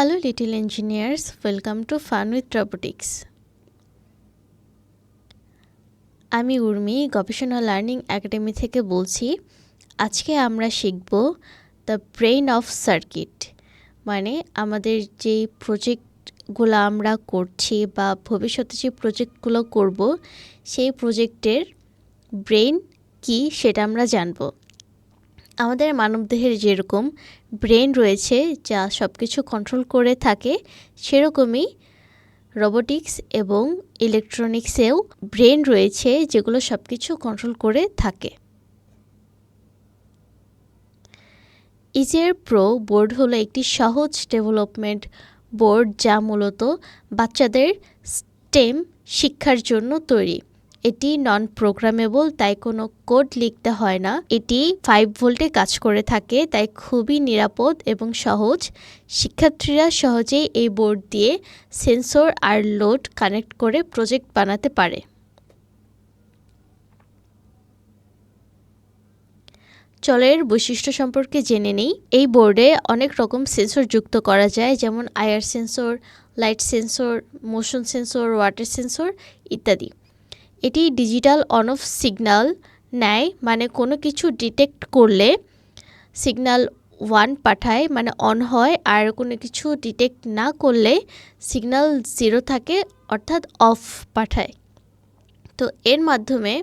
Hello little engineers welcome to fun with robotics আমি উর্মি, গবেষণা learning academy থেকে বলছি, আজকে আমরা শিখব দ্য ব্রেইন অফ সার্কিট মানে আমাদের যেই প্রজেক্টগুলো আমরা করছি বা ভবিষ্যতে যে প্রজেক্টগুলো করব, সেই প্রজেক্টের ব্রেইন কি সেটা আমরা জানব। আমাদের মানবদেহের যেরকম ব্রেন রয়েছে যা সব কিছু কন্ট্রোল করে থাকে, সেরকমই রোবোটিক্স এবং ইলেকট্রনিক্সেও ব্রেন রয়েছে যেগুলো সব কিছু কন্ট্রোল করে থাকে। ইজিয়ার প্রো বোর্ড হলো একটি সহজ ডেভেলপমেন্ট বোর্ড যা মূলত বাচ্চাদের স্টেম শিক্ষার জন্য তৈরি। এটি নন প্রোগ্রামেবল তাই কোনো কোড লিখতে হয় না। এটি ফাইভ ভোল্টে কাজ করে থাকে, তাই খুবই নিরাপদ এবং সহজ। শিক্ষার্থীরা সহজেই এই বোর্ড দিয়ে সেন্সর আর লোড কানেক্ট করে প্রজেক্ট বানাতে পারে। চলের বৈশিষ্ট্য সম্পর্কে জেনে নেই। এই বোর্ডে অনেক রকম সেন্সর যুক্ত করা যায়, যেমন IR sensor light sensor motion sensor water sensor ইত্যাদি। এটি ডিজিটাল অন অফ সিগন্যাল নেয় মানে কোনো কিছু ডিটেক্ট করলে সিগন্যাল ওয়ান পাঠায় মানে অন হয়, আর কোনো কিছু ডিটেক্ট না করলে সিগন্যাল জিরো থাকে, অর্থাৎ অফ পাঠায়। তো এর মাধ্যমে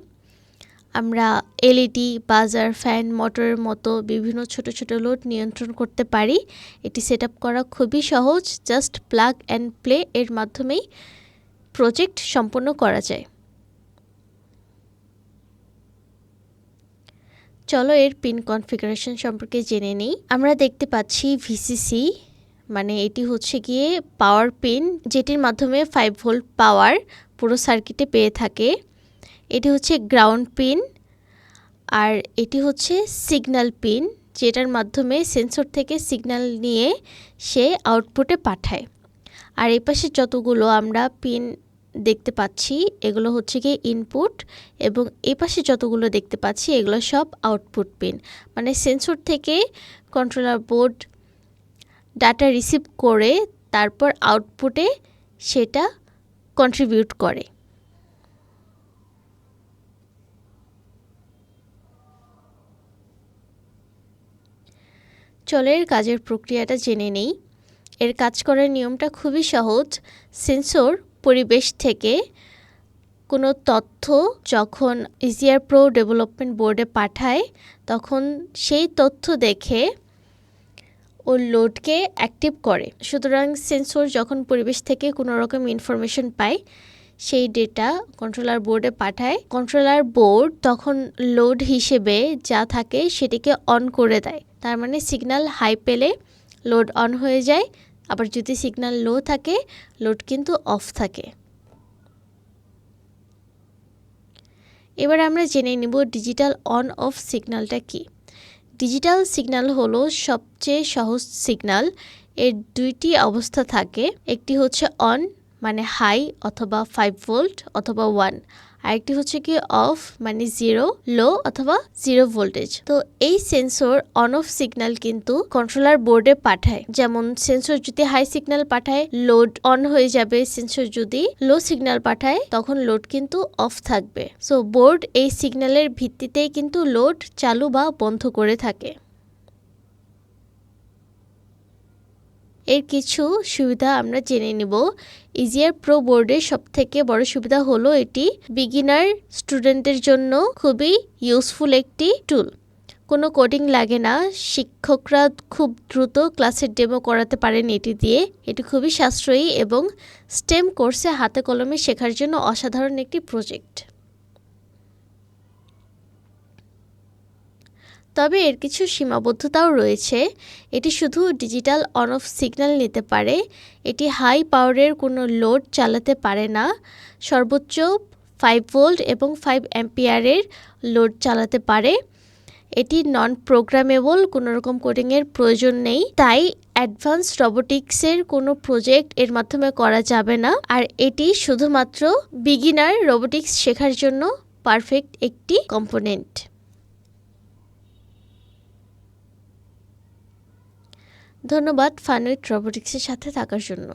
আমরা এলইডি, বাজার, ফ্যান, মোটরের মতো বিভিন্ন ছোট ছোট লোড নিয়ন্ত্রণ করতে পারি। এটি সেট করা খুবই সহজ, জাস্ট প্লাগ অ্যান্ড প্লে এর মাধ্যমেই প্রজেক্ট সম্পন্ন করা যায়। চলো এর পিন কনফিগারেশন সম্পর্কে জেনে নিই। আমরা দেখতে পাচ্ছি ভিসিসি মানে এটি হচ্ছে গিয়ে পাওয়ার পিন যেটির মাধ্যমে ফাইভ ভোল্ট পাওয়ার পুরো সার্কিটে পেয়ে থাকে। এটি হচ্ছে গ্রাউন্ড পিন আর এটি হচ্ছে সিগন্যাল পিন যেটার মাধ্যমে সেন্সর থেকে সিগন্যাল নিয়ে সে আউটপুটে পাঠায়। আর এই পাশে যতগুলো আমরা পিন দেখতে পাচ্ছি, এগুলো হচ্ছে গিয়ে ইনপুট এবং এই পাশে যতগুলো দেখতে পাচ্ছি, এগুলো সব আউটপুট পিন মানে সেন্সর থেকে কন্ট্রোলার বোর্ড ডাটা রিসিভ করে তারপর আউটপুটে সেটা কন্ট্রিবিউট করে। চলের কাজের প্রক্রিয়াটা জেনে নেই। এর কাজ করার নিয়মটা খুবই সহজ। সেন্সর পরিবেশ থেকে কোনো তথ্য যখন ইজিয়ার প্রো ডেভেলপমেন্ট বোর্ডে পাঠায়, তখন সেই তথ্য দেখে ও লোডকে অ্যাক্টিভ করে। সুতরাং সেন্সর যখন পরিবেশ থেকে কোনো রকম ইনফরমেশন পায়, সেই ডেটা কন্ট্রোলার বোর্ডে পাঠায়। কন্ট্রোলার বোর্ড তখন লোড হিসেবে যা থাকে সেটিকে অন করে দেয়। তার মানে সিগন্যাল হাই পেলে লোড অন হয়ে যায়। আবার যদি সিগন্যাল লো থাকে লোড কিন্তু অফ থাকে। এবার আমরা জেনে নিব ডিজিটাল অন অফ সিগন্যালটা কি। ডিজিটাল সিগন্যাল হলো সবচেয়ে সহজ সিগন্যাল এর দুইটি অবস্থা থাকে। একটি হচ্ছে অন মানে হাই অথবা ফাইভ ভোল্ট অথবা ওয়ান আরেকটি হচ্ছে কি অফ মানে জিরো লো অথবা জিরো ভোল্টেজ তো এই সেন্সর অন অফ সিগন্যাল কিন্তু কন্ট্রোলার বোর্ডে পাঠায়। যেমন সেন্সর যদি হাই সিগন্যাল পাঠায় লোড অন হয়ে যাবে। সেন্সর যদি লো সিগন্যাল পাঠায়, তখন লোড কিন্তু অফ থাকবে। সো বোর্ড এই সিগন্যালের ভিত্তিতেই কিন্তু লোড চালু বা বন্ধ করে থাকে। এর কিছু সুবিধা আমরা জেনে নিব। ইজিয়ার প্রো বোর্ডের সবথেকে বড় সুবিধা হলো এটি বিগিনার স্টুডেন্টের জন্য খুবই ইউজফুল একটি টুল কোনো কোডিং লাগে না, শিক্ষকরা খুব দ্রুত ক্লাসের ডেমো করাতে পারেন এটি দিয়ে। এটি খুবই সাশ্রয়ী এবং স্টেম কোর্সে হাতে কলমে শেখার জন্য অসাধারণ একটি প্রজেক্ট তবে এর কিছু সীমাবদ্ধতাও রয়েছে। এটি শুধু ডিজিটাল অন অফ সিগন্যাল নিতে পারে। এটি হাই পাওয়ারের কোনো লোড চালাতে পারে না। সর্বোচ্চ ফাইভ ভোল্ট এবং ফাইভ অ্যাম্পিয়ারের লোড চালাতে পারে। এটি নন প্রোগ্রামেবল কোনো রকম কোডিংয়ের প্রয়োজন নেই। তাই অ্যাডভান্স রোবোটিক্সের কোনো প্রজেক্ট এর মাধ্যমে করা যাবে না। আর এটি শুধুমাত্র বিগিনার রোবোটিক্স শেখার জন্য পারফেক্ট একটি কম্পোনেন্ট ধন্যবাদ ফানুইট রোবোটিক্সের সাথে থাকার জন্য।